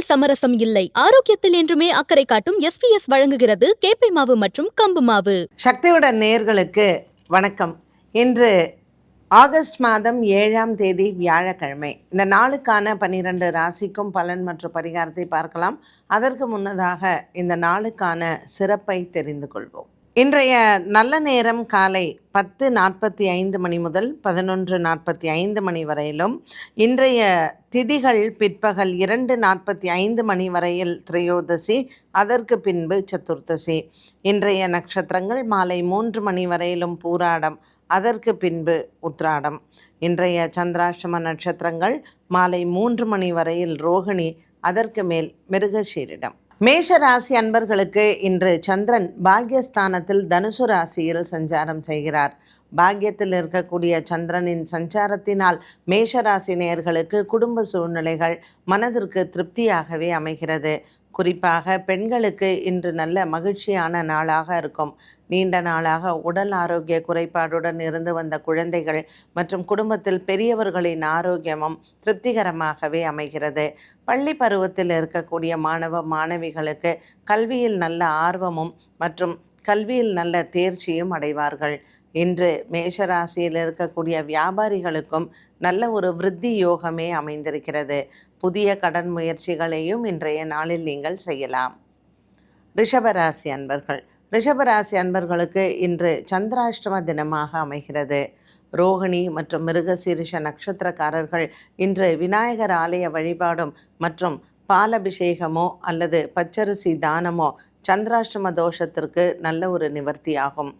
உணவில் சமரசம் இல்லை. ஆரோக்கியத்தில் என்றுமே அக்கறை காட்டும் எஸ்பிஎஸ் வழங்குகிறது கேப்பை மாவு மற்றும் கம்பு மாவு. சக்தியுடன் நேர்களுக்கு வணக்கம். இன்று ஆகஸ்ட் மாதம் ஏழாம் தேதி வியாழக்கிழமை. இந்த நாளுக்கான பன்னிரண்டு ராசிக்கும் பலன் மற்றும் பரிகாரத்தை பார்க்கலாம். அதற்கு முன்னதாக இந்த நாளுக்கான சிறப்பை தெரிந்து கொள்வோம். இன்றைய நல்ல நேரம் காலை பத்து நாற்பத்தி ஐந்து மணி முதல் பதினொன்று நாற்பத்தி ஐந்து மணி வரையிலும் இன்றைய திதிகள் பிற்பகல் இரண்டு நாற்பத்தி ஐந்து மணி வரையில் திரையோதசி அதற்கு பின்பு சதுர்த்தசி. இன்றைய நட்சத்திரங்கள் மாலை மூன்று மணி வரையிலும் பூராடம் அதற்கு பின்பு உத்ராடம். இன்றைய சந்திராஷ்டம நட்சத்திரங்கள் மாலை மூன்று மணி வரையில் ரோகிணி அதற்கு மேல் மிருகஷீரிடம் மேஷ ராசி அன்பர்களுக்கு இன்று சந்திரன் பாக்யஸ்தானத்தில் தனுசு ராசியில் சஞ்சாரம் செய்கிறார். பாக்கியத்தில் இருக்கக்கூடிய சந்திரனின் சஞ்சாரத்தினால் மேஷராசி நேயர்களுக்கு குடும்ப சூழ்நிலைகள் மனதிற்கு திருப்தியாகவே அமைகிறது. குறிப்பாக பெண்களுக்கு இன்று நல்ல மகிழ்ச்சியான நாளாக இருக்கும். நீண்ட நாளாக உடல் ஆரோக்கிய குறைபாடுடன் இருந்து வந்த குழந்தைகள் மற்றும் குடும்பத்தில் பெரியவர்களின் ஆரோக்கியமும் திருப்திகரமாகவே அமைகிறது. பள்ளி பருவத்தில் இருக்கக்கூடிய மாணவ மாணவிகளுக்கு கல்வியில் நல்ல ஆர்வமும் மற்றும் கல்வியில் நல்ல தேர்ச்சியும் அடைவார்கள். இன்று மேஷராசியில் இருக்கக்கூடிய வியாபாரிகளுக்கும் நல்ல ஒரு விருத்தி யோகமே அமைந்திருக்கிறது. புதிய கடன் முயற்சிகளையும் இன்றைய நாளில் நீங்கள் செய்யலாம். ரிஷபராசி அன்பர்கள். ரிஷபராசி அன்பர்களுக்கு இன்று சந்திராஷ்டம தினமாக அமைகிறது. ரோகிணி மற்றும் மிருகசீரிஷ நட்சத்திரக்காரர்கள் இன்று விநாயகர் ஆலய வழிபாடும் மற்றும் பாலபிஷேகமோ அல்லது பச்சரிசி தானமோ சந்திராஷ்டம தோஷத்திற்கு நல்ல ஒரு நிவர்த்தியாகும்.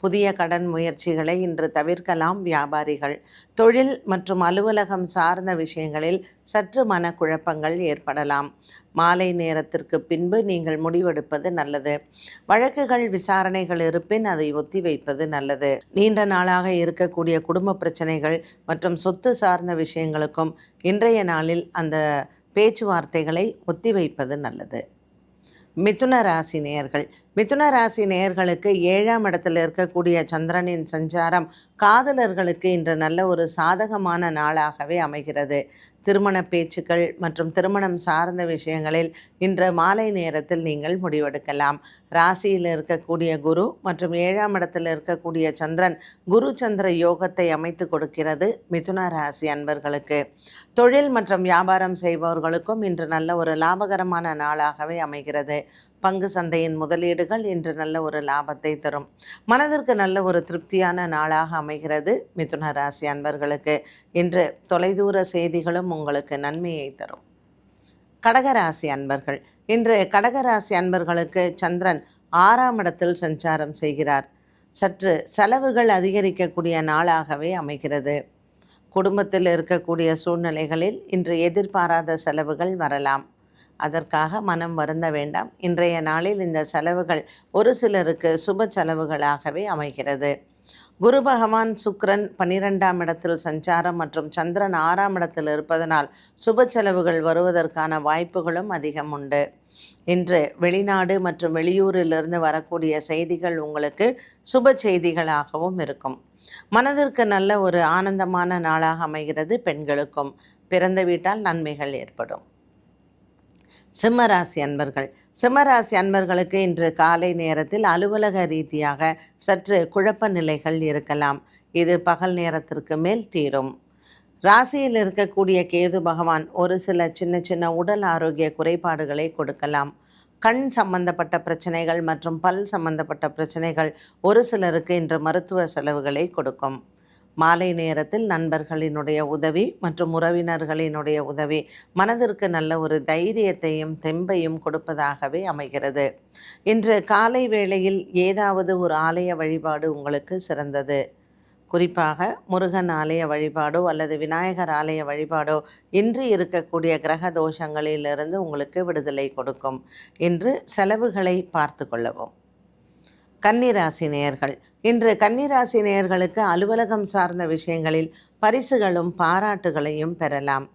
புதிய கடன் முயற்சிகளை இன்று தவிர்க்கலாம் வியாபாரிகள். தொழில் மற்றும் அலுவலகம் சார்ந்த விஷயங்களில் சற்று மனக்குழப்பங்கள் ஏற்படலாம். மாலை நேரத்திற்கு பின்பு நீங்கள் முடிவெடுப்பது நல்லது. வழக்குகள் விசாரணைகள் இருப்பின் அதை ஒத்திவைப்பது நல்லது. நீண்ட நாளாக இருக்கக்கூடிய குடும்ப பிரச்சனைகள் மற்றும் சொத்து சார்ந்த விஷயங்களுக்கும் இன்றைய நாளில் அந்த பேச்சுவார்த்தைகளை ஒத்திவைப்பது நல்லது. மிதுன ராசி நேயர்கள். மிதுன ராசி நேயர்களுக்கு ஏழாம் இடத்தில் இருக்கக்கூடிய சந்திரனின் சஞ்சாரம் காதலர்களுக்கு இன்று நல்ல ஒரு சாதகமான நாளாகவே அமைகிறது. திருமண பேச்சுக்கள் மற்றும் திருமணம் சார்ந்த விஷயங்களில் இன்று மாலை நேரத்தில் நீங்கள் முடிவெடுக்கலாம். ராசியில் இருக்கக்கூடிய குரு மற்றும் ஏழாம் இடத்தில் இருக்கக்கூடிய சந்திரன் குரு சந்திர யோகத்தை அமைத்து கொடுக்கிறது மிதுன ராசி அன்பர்களுக்கு. தொழில் மற்றும் வியாபாரம் செய்பவர்களுக்கும் இன்று நல்ல ஒரு லாபகரமான நாளாகவே அமைகிறது. பங்கு சந்தையின் முதலீடுகள் இன்று நல்ல ஒரு லாபத்தை தரும். மனதிற்கு நல்ல ஒரு திருப்தியான நாளாக அமைகிறது மிதுன ராசி அன்பர்களுக்கு. இன்று தொலைதூர செய்திகளும் உங்களுக்கு நன்மையை தரும். கடகராசி அன்பர்கள். இன்று கடகராசி அன்பர்களுக்கு சந்திரன் ஆறாம் இடத்தில் சஞ்சாரம் செய்கிறார். சற்று செலவுகள் அதிகரிக்கக்கூடிய நாளாகவே அமைகிறது. குடும்பத்தில் இருக்கக்கூடிய சூழ்நிலைகளில் இன்று எதிர்பாராத செலவுகள் வரலாம். அதற்காக மனம் வருந்த வேண்டாம். இன்றைய நாளில் இந்த செலவுகள் ஒரு சிலருக்கு சுப செலவுகளாகவே அமைகிறது. குரு பகவான் சுக்ரன் பன்னிரெண்டாம் இடத்தில் சஞ்சாரம் மற்றும் சந்திரன் ஆறாம் இடத்தில் இருப்பதனால் சுப செலவுகள் வருவதற்கான வாய்ப்புகளும் அதிகம் உண்டு. இன்று வெளிநாடு மற்றும் வெளியூரிலிருந்து வரக்கூடிய செய்திகள் உங்களுக்கு சுப செய்திகளாகவும் இருக்கும். மனதிற்கு நல்ல ஒரு ஆனந்தமான நாளாக அமைகிறது பெண்களுக்கும். பிறந்த வீட்டால் நன்மைகள் ஏற்படும். சிம்மராசி அன்பர்கள். சிம்மராசி அன்பர்களுக்கு இன்று காலை நேரத்தில் அலுவலக ரீதியாக சற்று குழப்ப நிலைகள் இருக்கலாம். இது பகல் நேரத்திற்கு மேல் தீரும். ராசியில் இருக்கக்கூடிய கேது பகவான் ஒரு சில சின்ன சின்ன உடல் ஆரோக்கிய குறைபாடுகளை கொடுக்கலாம். கண் சம்பந்தப்பட்ட பிரச்சனைகள் மற்றும் பல் சம்பந்தப்பட்ட பிரச்சனைகள் ஒரு சிலருக்கு இன்று மருத்துவ செலவுகளை கொடுக்கும். மாலை நேரத்தில் நண்பர்களினுடைய உதவி மற்றும் உறவினர்களினுடைய உதவி மனதிற்கு நல்ல ஒரு தைரியத்தையும் தெம்பையும் கொடுப்பதாகவே அமைகிறது. இன்று காலை வேளையில் ஏதாவது ஒரு ஆலய வழிபாடு உங்களுக்கு சிறந்தது? குறிப்பாக முருகன் ஆலய வழிபாடோ அல்லது விநாயகர் ஆலய வழிபாடோ இன்று இருக்கக்கூடிய கிரக தோஷங்களிலிருந்து உங்களுக்கு விடுதலை கொடுக்கும். இன்று செலவுகளை பார்த்து கொள்ளவும். கன்னிராசி நேயர்கள். இன்று கன்னிராசி நேயர்களுக்கு அலுவலகம் சார்ந்த விஷயங்களில் பரிசுகளும் பாராட்டுகளையும் பெறலாம்.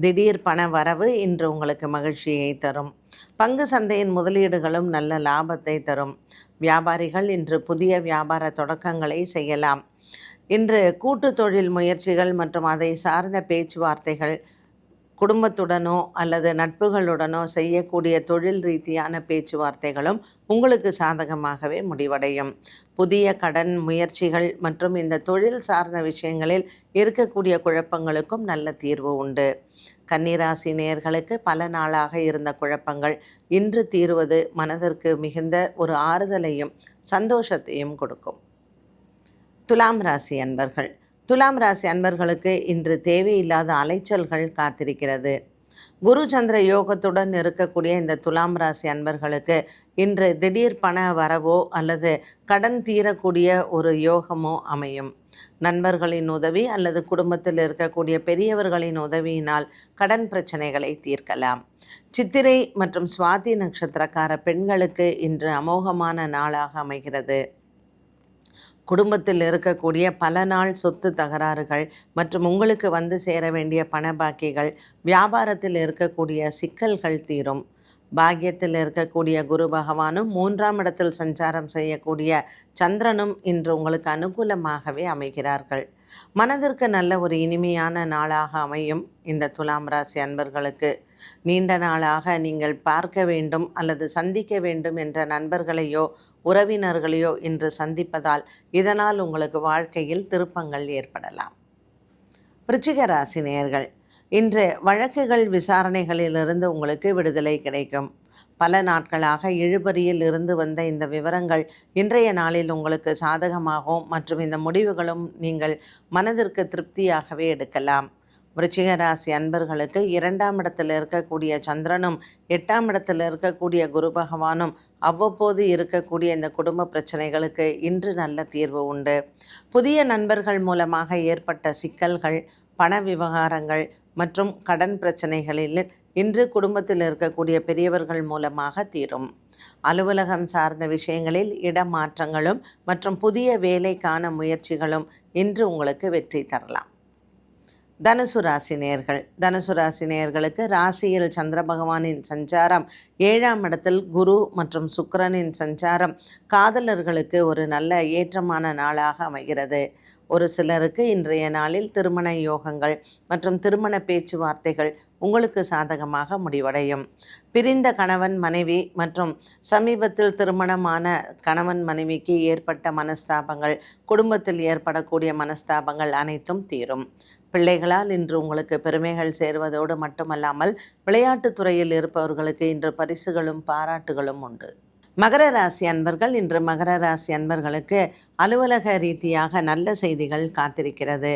திடீர் பண வரவு இன்று உங்களுக்கு மகிழ்ச்சியை தரும். பங்கு சந்தையின் முதலீடுகளும் நல்ல லாபத்தை தரும். வியாபாரிகள் இன்று புதிய வியாபார தொடக்கங்களை செய்யலாம். இன்று கூட்டு தொழில் முயற்சிகள் மற்றும் அதை சார்ந்த பேச்சுவார்த்தைகள் குடும்பத்துடனோ அல்லது நட்புகளுடனோ செய்யக்கூடிய தொழில் ரீதியான பேச்சுவார்த்தைகளும் உங்களுக்கு சாதகமாகவே முடிவடையும். புதிய கடன் முயற்சிகள் மற்றும் இந்த தொழில் சார்ந்த விஷயங்களில் இருக்கக்கூடிய குழப்பங்களுக்கும் நல்ல தீர்வு உண்டு. கன்னிராசி நேயர்களுக்கு பல நாளாக இருந்த குழப்பங்கள் இன்று தீர்வது மனதிற்கு மிகுந்த ஒரு ஆறுதலையும் சந்தோஷத்தையும் கொடுக்கும். துலாம் ராசி அன்பர்கள் துலாம் ராசி அன்பர்களுக்கு இன்று தேவையில்லாத அலைச்சல்கள் காத்திருக்கிறது. குரு சந்திர யோகத்துடன் இருக்கக்கூடிய இந்த துலாம் ராசி அன்பர்களுக்கு இன்று திடீர் பண வரவோ அல்லது கடன் தீரக்கூடிய ஒரு யோகமோ அமையும். நண்பர்களின் உதவி அல்லது குடும்பத்தில் இருக்கக்கூடிய பெரியவர்களின் உதவியினால் கடன் பிரச்சனைகளை தீர்க்கலாம். சித்திரை மற்றும் சுவாதி நட்சத்திரக்கார பெண்களுக்கு இன்று அமோகமான நாளாக அமைகிறது. குடும்பத்தில் இருக்கக்கூடிய பல நாள் சொத்து தகராறுகள் மற்றும் உங்களுக்கு வந்து சேர வேண்டிய பண பாக்கிகள் வியாபாரத்தில் இருக்கக்கூடிய சிக்கல்கள் தீரும். பாக்கியத்தில் இருக்கக்கூடிய குரு பகவானும் மூன்றாம் இடத்தில் சஞ்சாரம் செய்யக்கூடிய சந்திரனும் இன்று உங்களுக்கு அனுகூலமாகவே அமைகிறார்கள். மனதிற்கு நல்ல ஒரு இனிமையான நாளாக அமையும் இந்த துலாம் ராசி அன்பர்களுக்கு. நீண்ட நாளாக நீங்கள் பார்க்க வேண்டும் அல்லது சந்திக்க வேண்டும் என்ற நண்பர்களையோ உறவினர்களையோ இன்று சந்திப்பதால் இதனால் உங்களுக்கு வாழ்க்கையில் திருப்பங்கள் ஏற்படலாம். விருச்சிக ராசி நேயர்கள் இன்று வழக்குகள் விசாரணைகளிலிருந்து உங்களுக்கு விடுதலை கிடைக்கும். பல நாட்களாக இழுபறியில் இருந்து வந்த இந்த விவரங்கள் இன்றைய நாளில் உங்களுக்கு சாதகமாகவும் மற்றும் இந்த முடிவுகளும் நீங்கள் மனதிற்கு திருப்தியாகவே எடுக்கலாம். விருச்சிக ராசி அன்பர்களுக்கு இரண்டாம் இடத்தில் இருக்கக்கூடிய சந்திரனும் எட்டாம் இடத்தில் இருக்கக்கூடிய குரு பகவானும் அவ்வப்போது இருக்கக்கூடிய இந்த குடும்ப பிரச்சனைகளுக்கு இன்று நல்ல தீர்வு உண்டு. புதிய நண்பர்கள் மூலமாக ஏற்பட்ட சிக்கல்கள் பண விவகாரங்கள் மற்றும் கடன் பிரச்சனைகளில் இன்று குடும்பத்தில் இருக்கக்கூடிய பெரியவர்கள் மூலமாக தீரும். அலுவலகம் சார்ந்த விஷயங்களில் இடமாற்றங்களும் மற்றும் புதிய வேலைக்கான முயற்சிகளும் இன்று உங்களுக்கு வெற்றி தரலாம். தனுசு ராசி நேயர்கள். தனுசு ராசி நேயர்களுக்கு ராசியில் சந்திர பகவானின் சஞ்சாரம் ஏழாம் இடத்தில் குரு மற்றும் சுக்கிரனின் சஞ்சாரம் காதலர்களுக்கு ஒரு நல்ல ஏற்றமான நாளாக அமைகிறது. ஒரு சிலருக்கு இன்றைய நாளில் திருமண யோகங்கள் மற்றும் திருமண பேச்சுவார்த்தைகள் உங்களுக்கு சாதகமாக முடிவடையும். பிரிந்த கணவன் மனைவி மற்றும் சமீபத்தில் திருமணமான கணவன் மனைவிக்கு ஏற்பட்ட மனஸ்தாபங்கள் குடும்பத்தில் ஏற்படக்கூடிய மனஸ்தாபங்கள் அனைத்தும் தீரும். பிள்ளைகளால் இன்று உங்களுக்கு பெருமைகள் சேருவதோடு மட்டுமல்லாமல் விளையாட்டுத் துறையில் இருப்பவர்களுக்கு இன்று பரிசுகளும் பாராட்டுகளும் உண்டு. மகர ராசி அன்பர்கள் இன்று மகர ராசி அன்பர்களுக்கு அலுவலக ரீதியாக நல்ல செய்திகள் காத்திருக்கிறது.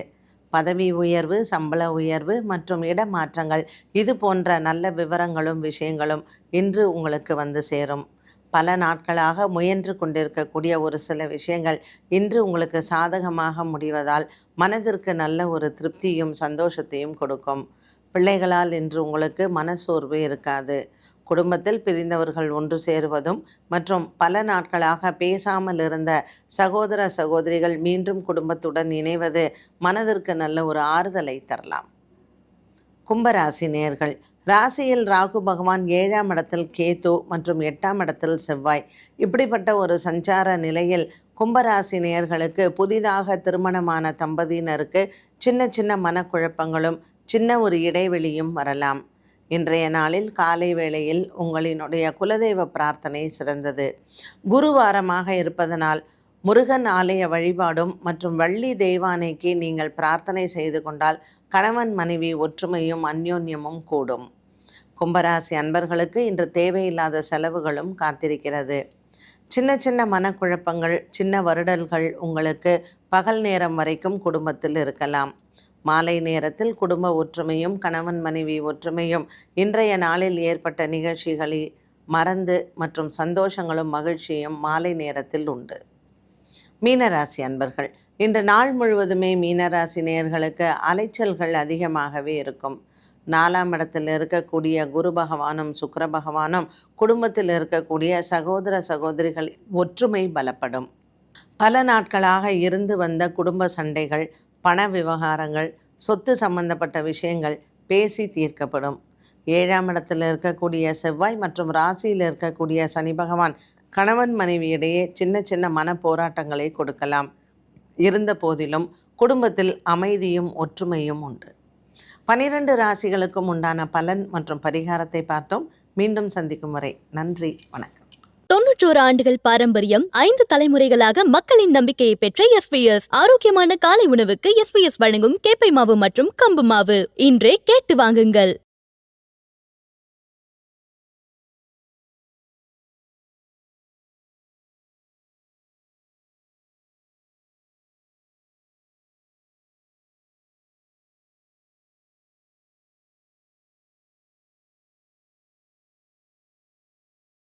பதவி உயர்வு சம்பள உயர்வு மற்றும் இடமாற்றங்கள் இது போன்ற நல்ல விவரங்களும் விஷயங்களும் இன்று உங்களுக்கு வந்து சேரும். பல நாட்களாக முயன்று கொண்டிருக்கக்கூடிய ஒரு சில விஷயங்கள் இன்று உங்களுக்கு சாதகமாக முடிவதால் மனதிற்கு நல்ல ஒரு திருப்தியும் சந்தோஷத்தையும் கொடுக்கும். பிள்ளைகளால் இன்று உங்களுக்கு மனசோர்வு இருக்காது. குடும்பத்தில் பிரிந்தவர்கள் ஒன்று சேருவதும் மற்றும் பல நாட்களாக பேசாமல் இருந்த சகோதர சகோதரிகள் மீண்டும் குடும்பத்துடன் இணைவது மனதிற்கு நல்ல ஒரு ஆறுதலை தரலாம். கும்பராசி நேர்கள் ராசியில் ராகு பகவான் ஏழாம் இடத்தில் கேது மற்றும் எட்டாம் இடத்தில் செவ்வாய். இப்படிப்பட்ட ஒரு சஞ்சார நிலையில் கும்பராசி நேயர்களுக்கு புதிதாக திருமணமான தம்பதியினருக்கு சின்ன சின்ன மனக்குழப்பங்களும் சின்ன ஒரு இடைவெளியும் வரலாம். இன்றைய நாளில் காலை வேளையில் உங்களினுடைய குலதெய்வ பிரார்த்தனை சிறந்தது. குருவாரமாக இருப்பதனால் முருகன் ஆலய வழிபாடும் மற்றும் வள்ளி தெய்வானைக்கு நீங்கள் பிரார்த்தனை செய்து கொண்டால் கணவன் மனைவி ஒற்றுமையும் அந்யோன்யமும் கூடும். கும்பராசி அன்பர்களுக்கு இன்று தேவையில்லாத செலவுகளும் காத்திருக்கிறது. சின்ன சின்ன மனக்குழப்பங்கள் சின்ன வருடல்கள் உங்களுக்கு பகல் நேரம் வரைக்கும் குடும்பத்தில் இருக்கலாம். மாலை நேரத்தில் குடும்ப ஒற்றுமையும் கணவன் மனைவி ஒற்றுமையும் இன்றைய நாளில் ஏற்பட்ட நிகழ்ச்சிகளை மறந்து மற்றும் சந்தோஷங்களும் மகிழ்ச்சியும் மாலை நேரத்தில் உண்டு. மீனராசி அன்பர்கள் இன்று நாள் முழுவதுமே மீனராசி நேயர்களுக்கு அலைச்சல்கள் அதிகமாகவே இருக்கும். நாலாம் இடத்தில் இருக்கக்கூடிய குரு பகவானும் சுக்கர பகவானும் குடும்பத்தில் இருக்கக்கூடிய சகோதர சகோதரிகள் ஒற்றுமை பலப்படும். பல நாட்களாக இருந்து வந்த குடும்ப சண்டைகள் பண விவகாரங்கள் சொத்து சம்பந்தப்பட்ட விஷயங்கள் பேசி தீர்க்கப்படும். ஏழாம் இடத்தில் இருக்கக்கூடிய செவ்வாய் மற்றும் ராசியில் இருக்கக்கூடிய சனி பகவான் கணவன் மனைவியிடையே சின்ன சின்ன மன போராட்டங்களை கொடுக்கலாம். இருந்த போதிலும் குடும்பத்தில் அமைதியும் ஒற்றுமையும் உண்டு. பனிரெண்டு ராசிகளுக்கும் உண்டான பலன் மற்றும் பரிகாரத்தை பார்த்தோம். மீண்டும் சந்திக்கும் வரை நன்றி வணக்கம். தொன்னூற்றோரு ஆண்டுகள் பாரம்பரியம் ஐந்து தலைமுறைகளாக மக்களின் நம்பிக்கையை பெற்ற எஸ்பிஎஸ் ஆரோக்கியமான காலை உணவுக்கு எஸ்பிஎஸ் வழங்கும் கேப்பை மாவு மற்றும் கம்பு மாவு. இன்றே கேட்டு வாங்குங்கள்.